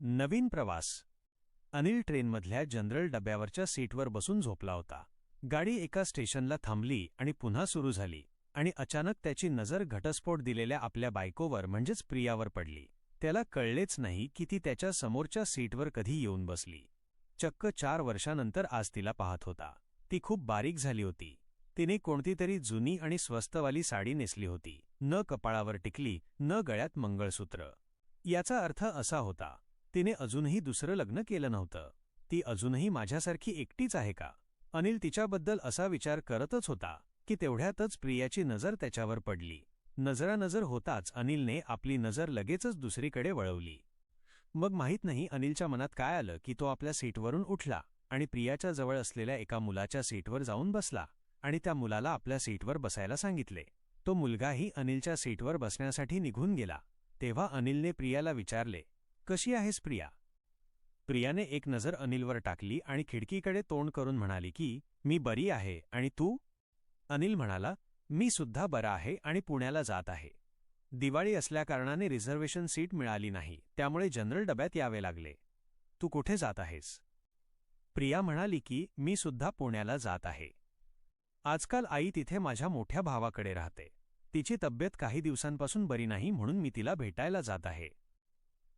नवीन प्रवास. अनिल ट्रेनमधल्या जनरल डब्यावरच्या सीटवर बसून झोपला होता. गाडी एका स्टेशनला थांबली आणि पुन्हा सुरू झाली आणि अचानक त्याची नजर घटस्फोट दिलेल्या आपल्या बायकोवर म्हणजेच प्रियावर पडली. त्याला कळलेच नाही की ती त्याच्या समोरच्या सीटवर कधी येऊन बसली. चक्क चार वर्षानंतर आज तिला पाहत होता. ती खूप बारीक झाली होती. तिने कोणतीतरी जुनी आणि स्वस्तवाली साडी नेसली होती. न कपाळावर टिकली न गळ्यात मंगळसूत्र. याचा अर्थ असा होता तिने अजूनही दुसरं लग्न केलं नव्हतं. ती अजूनही माझ्यासारखी एकटीच आहे का? अनिल तिच्याबद्दल असा विचार करतच होता की तेवढ्यातच प्रियाची नजर त्याच्यावर पडली. नजरानजर होताच अनिलने आपली नजर लगेचच दुसरीकडे वळवली. मग माहीत नाही अनिलच्या मनात काय आलं की तो आपल्या सीटवरून उठला आणि प्रियाच्या जवळ असलेल्या एका मुलाच्या सीटवर जाऊन बसला आणि त्या मुलाला आपल्या सीटवर बसायला सांगितले. तो मुलगाही अनिलच्या सीटवर बसण्यासाठी निघून गेला. तेव्हा अनिलने प्रियाला विचारले कशी आहेस प्रिया प्रियाने एक नजर अनिलवर टाकली आणि खिडकीकडे तोंड करून म्हणाली की मी बरी आहे आणि तू? अनिल म्हणाला मी सुद्धा बरा आहे आणि पुण्याला जात आहे. दिवाळी असल्याकारणाने रिझर्वेशन सीट मिळाली नाही त्यामुळे जनरल डब्यात यावे लागले. तू कुठे जात आहेस? प्रिया म्हणाली की मी सुद्धा पुण्याला जात आहे. आजकाल आई तिथे माझ्या मोठ्या भावाकडे राहते. तिची तब्येत काही दिवसांपासून बरी नाही म्हणून मी तिला भेटायला जात आहे.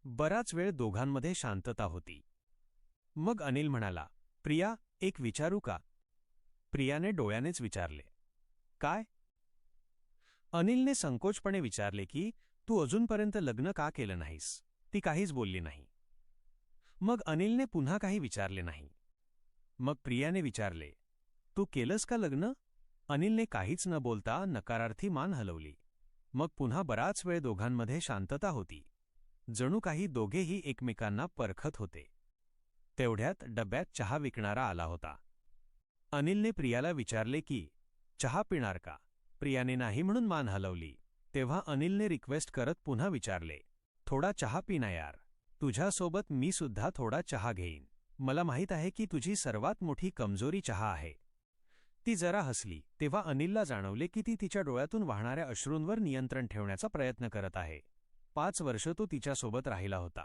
बराच वेळ दोघांमध्ये शांतता होती. मग अनिल म्हणाला प्रिया एक विचारू का? प्रियाने डोळ्यानेच विचारले काय? अनिलने संकोचपणे विचारले की तू अजूनपर्यंत लग्न का केलं नाहीस? ती काहीच बोलली नाही. मग अनिलने पुन्हा काही विचारले नाही. मग प्रियाने विचारले तू केलंस का लग्न? अनिलने काहीच न बोलता नकारार्थी मान हलवली. मग पुन्हा बराच वेळ दोघांमध्ये शांतता होती. जणू काही दोघेही एकमेकांना परखत होते. तेवढ्यात डब्यात चहा विकणारा आला होता. अनिलने प्रियाला विचारले की चहा पिणार का? प्रियाने नाही म्हणून मान हलवली. तेव्हा अनिलने रिक्वेस्ट करत पुन्हा विचारले थोडा चहा पिना यार. तुझ्यासोबत मी सुद्धा थोडा चहा घेईन. मला माहीत आहे की तुझी सर्वात मोठी कमजोरी चहा आहे. ती जरा हसली तेव्हा अनिलला जाणवले की ती तिच्या डोळ्यातून वाहणाऱ्या अश्रूंवर नियंत्रण ठेवण्याचा प्रयत्न करत आहे. पाच वर्ष तो तिच्यासोबत राहिला होता.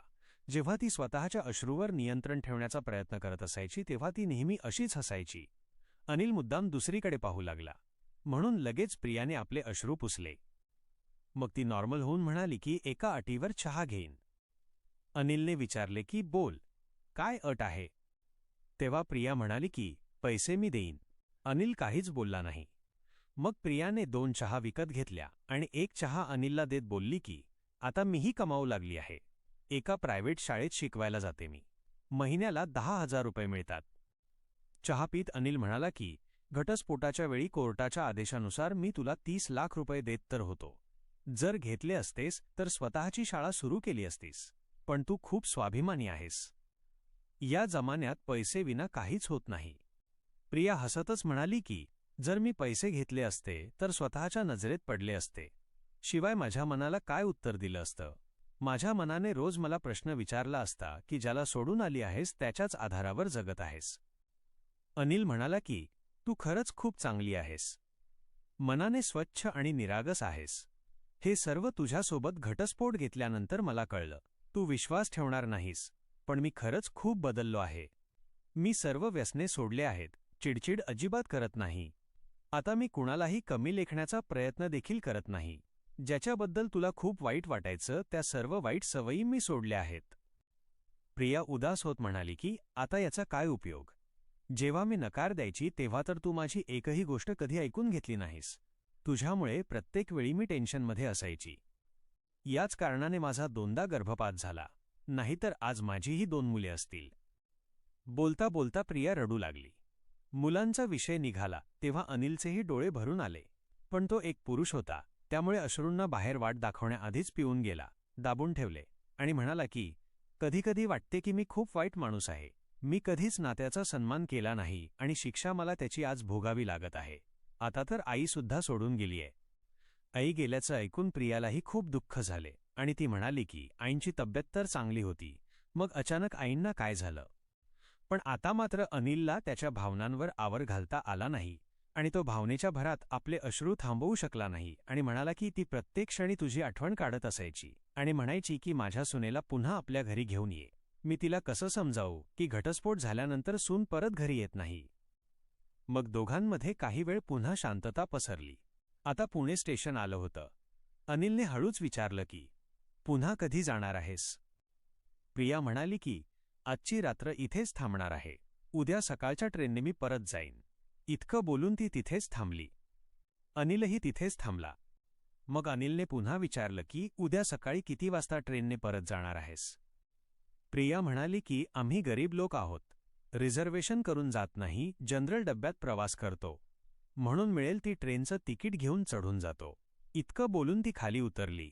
जेव्हा ती स्वतःच्या अश्रूवर नियंत्रण ठेवण्याचा प्रयत्न करत असायची तेव्हा ती नेहमी अशीच हसायची. अनिल मुद्दाम दुसरीकडे पाहू लागला. म्हणून लगेच प्रियाने आपले अश्रू पुसले. मग ती नॉर्मल होऊन म्हणाली की एका अटीवर चहा घेईन. अनिलने विचारले की बोल काय अट आहे? तेव्हा प्रिया म्हणाली की पैसे मी देईन. अनिल काहीच बोलला नाही. मग प्रियाने दोन चहा विकत घेतल्या आणि एक चहा अनिलला देत बोलली की आता मीही कमावू लागली आहे. एका प्रायव्हेट शाळेत शिकवायला जाते मी. महिन्याला दहा हजार रुपये मिळतात. चहा पीत अनिल म्हणाला की घटस्फोटाच्या वेळी कोर्टाच्या आदेशानुसार मी तुला तीस लाख रुपये देत तर होतो. जर घेतले असतेस तर स्वतःची शाळा सुरू केली असतीस. पण तू खूप स्वाभिमानी आहेस. या जमान्यात पैसे विना काहीच होत नाही. प्रिया हसतच म्हणाली की जर मी पैसे घेतले असते तर स्वतःच्या नजरेत पडले असते. शिवाय माझ्या मनाला काय उत्तर दिलं असतं? माझ्या मनाने रोज मला प्रश्न विचारला असता की ज्याला सोडून आली आहेस त्याच्याच आधारावर जगत आहेस. अनिल म्हणाला की तू खरंच खूप चांगली आहेस. मनाने स्वच्छ आणि निरागस आहेस. हे सर्व तुझ्यासोबत घटस्फोट घेतल्यानंतर मला कळलं. तू विश्वास ठेवणार नाहीस पण मी खरंच खूप बदललो आहे. मी सर्व व्यसने सोडले आहेत. चिडचिड अजिबात करत नाही. आता मी कुणालाही कमी लेखण्याचा प्रयत्न देखील करत नाही. ज्याच्याबद्दल तुला खूप वाईट वाटायचं त्या सर्व वाईट सवयी मी सोडल्या आहेत. प्रिया उदास होत म्हणाली की आता याचा काय उपयोग? जेव्हा मी नकार द्यायची तेव्हा तर तू माझी एकही गोष्ट कधी ऐकून घेतली नाहीस. तुझ्यामुळे प्रत्येक वेळी मी टेन्शनमध्ये असायची. याच कारणाने माझा दोनदा गर्भपात झाला. नाहीतर आज माझीही दोन मुले असतील. बोलता बोलता प्रिया रडू लागली. मुलांचा विषय निघाला तेव्हा अनिलचेही डोळे भरून आले. पण तो एक पुरुष होता. त्यामुळे अश्रूंना बाहेर वाट दाखवण्याआधीच पिऊन गेला दाबून ठेवले आणि म्हणाला की कधीकधी वाटते की मी खूप वाईट माणूस आहे. मी कधीच नात्याचा सन्मान केला नाही आणि शिक्षा मला त्याची आज भोगावी लागत आहे. आता तर आईसुद्धा सोडून गेलीये आई गेल्याचं ऐकून प्रियालाही खूप दुःख झाले आणि ती म्हणाली की आईंची तब्येत तर चांगली होती. मग अचानक आईंना काय झालं? पण आता मात्र अनिलला त्याच्या भावनांवर आवर घालता आला नाही. आणि तो भावनेच्या भरात आपले अश्रू थांबवू शकला नाही आणि म्हणाला की ती प्रत्येक क्षणी तुझी आठवण काढत असायची आणि म्हणायची की माझ्या सुनेला पुन्हा आपल्या घरी घेऊन ये. मी तिला कसं समजावू की घटस्फोट झाल्यानंतर सून परत घरी येत नाही? मग दोघांमध्ये काही वेळ पुन्हा शांतता पसरली. आता पुणे स्टेशन आलं होतं. अनिलने हळूच विचारलं की पुन्हा कधी जाणार आहेस? प्रिया म्हणाली की आजची रात्र इथेच थांबणार आहे. उद्या सकाळच्या ट्रेनने मी परत जाईन. इतकं बोलून ती तिथेच थांबली. अनिलही तिथेच थांबला. मग अनिलने पुन्हा विचारलं की उद्या सकाळी किती वाजता ट्रेनने परत जाणार आहेस? प्रिया म्हणाली की आम्ही गरीब लोक आहोत. रिझर्वेशन करून जात नाही जनरल डब्यात प्रवास करतो. म्हणून मिळेल ती ट्रेनचं तिकीट घेऊन चढून जातो. इतकं बोलून ती खाली उतरली.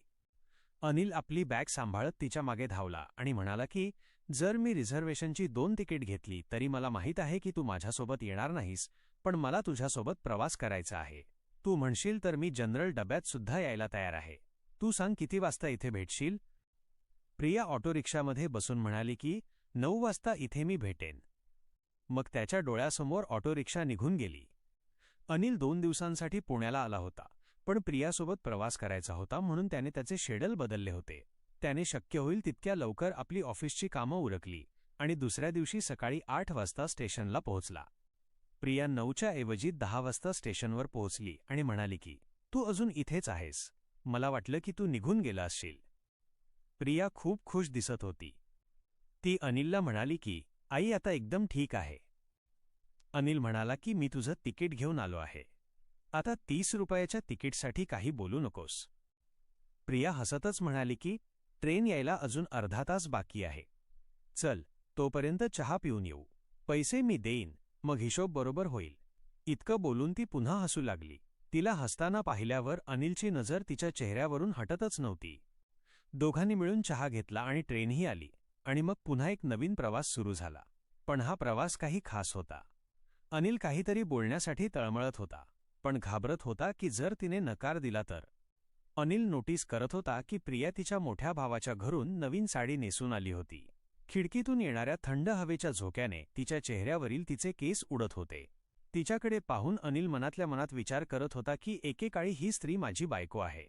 अनिल आपली बॅग सांभाळत तिच्यामागे धावला आणि म्हणाला की जर मी रिझर्वेशनची दोन तिकीट घेतली तरी मला माहीत आहे की तू माझ्यासोबत येणार नाहीस. पण मला तुझ्यासोबत प्रवास करायचा आहे. तू म्हणशील तर मी जनरल डब्यात सुद्धा यायला तयार आहे. तू सांग किती वाजता इथे भेटशील? प्रिया ऑटो रिक्षामध्ये बसून म्हणाली की नऊ वाजता इथे मी भेटेन. मग त्याच्या डोळ्यासमोर ऑटो रिक्षा निघून गेली. अनिल दोन दिवसांसाठी पुण्याला आला होता पण प्रियासोबत प्रवास करायचा होता म्हणून त्याने त्याचे शेडल बदलले होते. त्याने शक्य होईल तितक्या लवकर आपली ऑफिसची कामं उरकली आणि दुसऱ्या दिवशी सकाळी आठ वाजता स्टेशनला पोहोचला. प्रिया नऊच्या ऐवजी दहा वाजता स्टेशनवर पोहोचली आणि म्हणाली की तू अजून इथेच आहेस. मला वाटलं की तू निघून गेला असशील. प्रिया खूप खुश दिसत होती. ती अनिलला म्हणाली की आई आता एकदम ठीक आहे. अनिल म्हणाला की मी तुझं तिकीट घेऊन आलो आहे. आता तीस रुपयाच्या तिकीटसाठी काही बोलू नकोस. प्रिया हसतच म्हणाली की ट्रेन यायला अजून अर्धा तास बाकी आहे. चल तोपर्यंत चहा पिऊन येऊ. पैसे मी देईन. मग हिशोब बरोबर होईल. इतकं बोलून ती पुन्हा हसू लागली. तिला हसताना पाहिल्यावर अनिलची नजर तिच्या चेहऱ्यावरून हटतच नव्हती. दोघांनी मिळून चहा घेतला आणि ट्रेनही आली आणि मग पुन्हा एक नवीन प्रवास सुरू झाला. पण हा प्रवास काही खास होता. अनिल काहीतरी बोलण्यासाठी तळमळत होता पण घाबरत होता की जर तिने नकार दिला तर. अनिल नोटीस करत होता की प्रिया तिच्या मोठ्या भावाच्या घरून नवीन साडी नेसून आली होती. खिडकीतून येणाऱ्या थंड हवेच्या झोक्याने तिच्या चेहऱ्यावरील तिचे केस उडत होते. तिच्याकडे पाहून अनिल मनातल्या मनात विचार करत होता की एकेकाळी ही स्त्री माझी बायको आहे.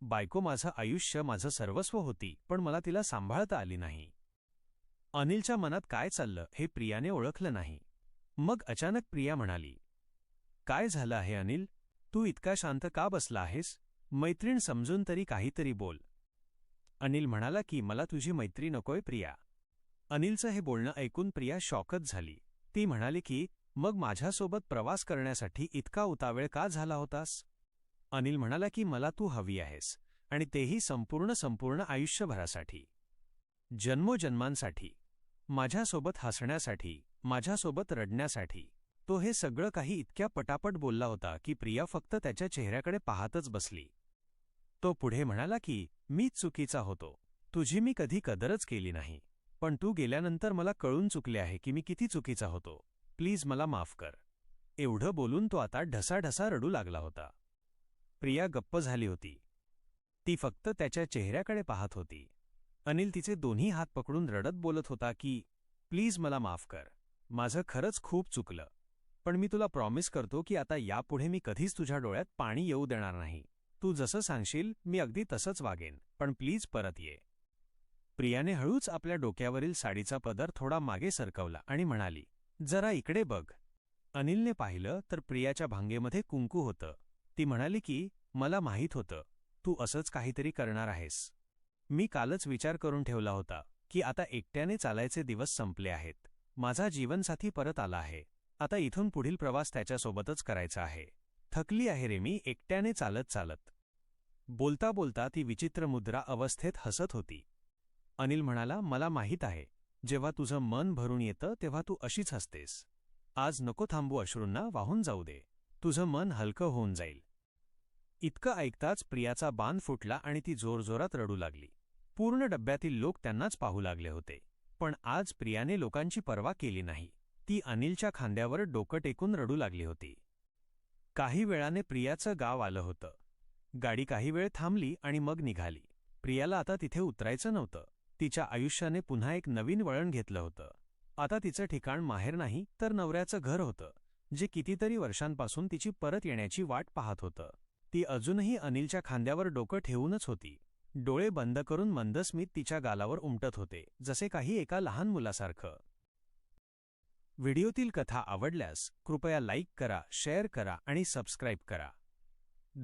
बायको माझं आयुष्य माझं सर्वस्व होती पण मला तिला सांभाळता आली नाही. अनिलच्या मनात काय चाललं हे प्रियाने ओळखलं नाही. मग अचानक प्रिया म्हणाली काय झालं आहे अनिल? तू इतका शांत का बसला आहेस? मैत्रीण समजून तरी काहीतरी बोल. अनिल म्हणाला की मला तुझी मैत्री नकोय प्रिया. अनिलचं हे बोलणं ऐकून प्रिया शॉकच झाली. ती म्हणाली की मग माझ्यासोबत प्रवास करण्यासाठी इतका उतावेळ का झाला होतास? अनिल म्हणाला की मला तू हवी आहेस आणि तेही संपूर्ण संपूर्ण आयुष्यभरासाठी. जन्मोजन्मांसाठी. माझ्यासोबत हसण्यासाठी. माझ्यासोबत रडण्यासाठी. तो हे सगळं काही इतक्या पटापट बोलला होता की प्रिया फक्त त्याच्या चेहऱ्याकडे पाहतच बसली. तो पुढे म्हणाला की मीच चुकीचा होतो. तुझी मी कधी कदरच केली नाही. पण तू गेल्यानंतर मला कळून चुकले आहे की मी किती चुकीचा होतो. प्लीज मला माफ कर. एवढं बोलून तो आता ढसाढसा रडू लागला होता. प्रिया गप्प झाली होती. ती फक्त त्याच्या चेहऱ्याकडे पाहत होती. अनिल तिचे दोन्ही हात पकडून रडत बोलत होता की प्लीज मला माफ कर. माझं खरंच खूप चुकलं. पण मी तुला प्रॉमिस करतो की आता यापुढे मी कधीच तुझ्या डोळ्यात पाणी येऊ देणार नाही. तू जसं सांगशील मी अगदी तसंच वागेन. पण प्लीज परत ये. प्रियाने हळूच आपल्या डोक्यावरील साडीचा पदर थोडा मागे सरकवला आणि म्हणाली जरा इकडे बघ. अनिलने पाहिलं तर प्रियाच्या भांगेमध्ये कुंकू होतं. ती म्हणाली की मला माहीत होतं. तू असंच काहीतरी करणार आहेस. मी कालच विचार करून ठेवला होता की आता एकट्याने चालायचे दिवस संपले आहेत. माझा जीवनसाथी परत आला आहे. आता इथून पुढील प्रवास त्याच्यासोबतच करायचा आहे. थकली आहे रे मी एकट्याने चालत चालत. बोलता बोलता ती विचित्र मुद्रा अवस्थेत हसत होती. अनिल म्हणाला मला माहीत आहे. जेव्हा तुझं मन भरून येतं तेव्हा तू अशीच हसतेस. आज नको थांबू अश्रूंना वाहून जाऊ दे. तुझं मन हलकं होऊन जाईल. इतकं ऐकताच प्रियाचा बांध फुटला आणि ती जोरजोरात रडू लागली. पूर्ण डब्यातील लोक त्यांनाच पाहू लागले होते. पण आज प्रियाने लोकांची पर्वा केली नाही. ती अनिलच्या खांद्यावर डोकं टेकून रडू लागली होती. काही वेळाने प्रियाचं गाव आलं होतं. गाडी काही वेळ थांबली आणि मग निघाली. प्रियाला आता तिथे उतरायचं नव्हतं. तिच्या आयुष्याने पुन्हा एक नवीन वळण घेतलं होतं. आता तिचं ठिकाण माहेर नाही तर नवऱ्याचं घर होतं जे कितीतरी वर्षांपासून तिची परत येण्याची वाट पाहत होतं. ती अजूनही अनिलच्या खांद्यावर डोकं ठेवूनच होती. डोळे बंद करून मंदस्मित तिच्या गालावर उमटत होते जसे काही एका लहान मुलासारखं. व्हिडिओतील कथा आवडल्यास कृपया लाईक करा शेअर करा आणि सबस्क्राईब करा.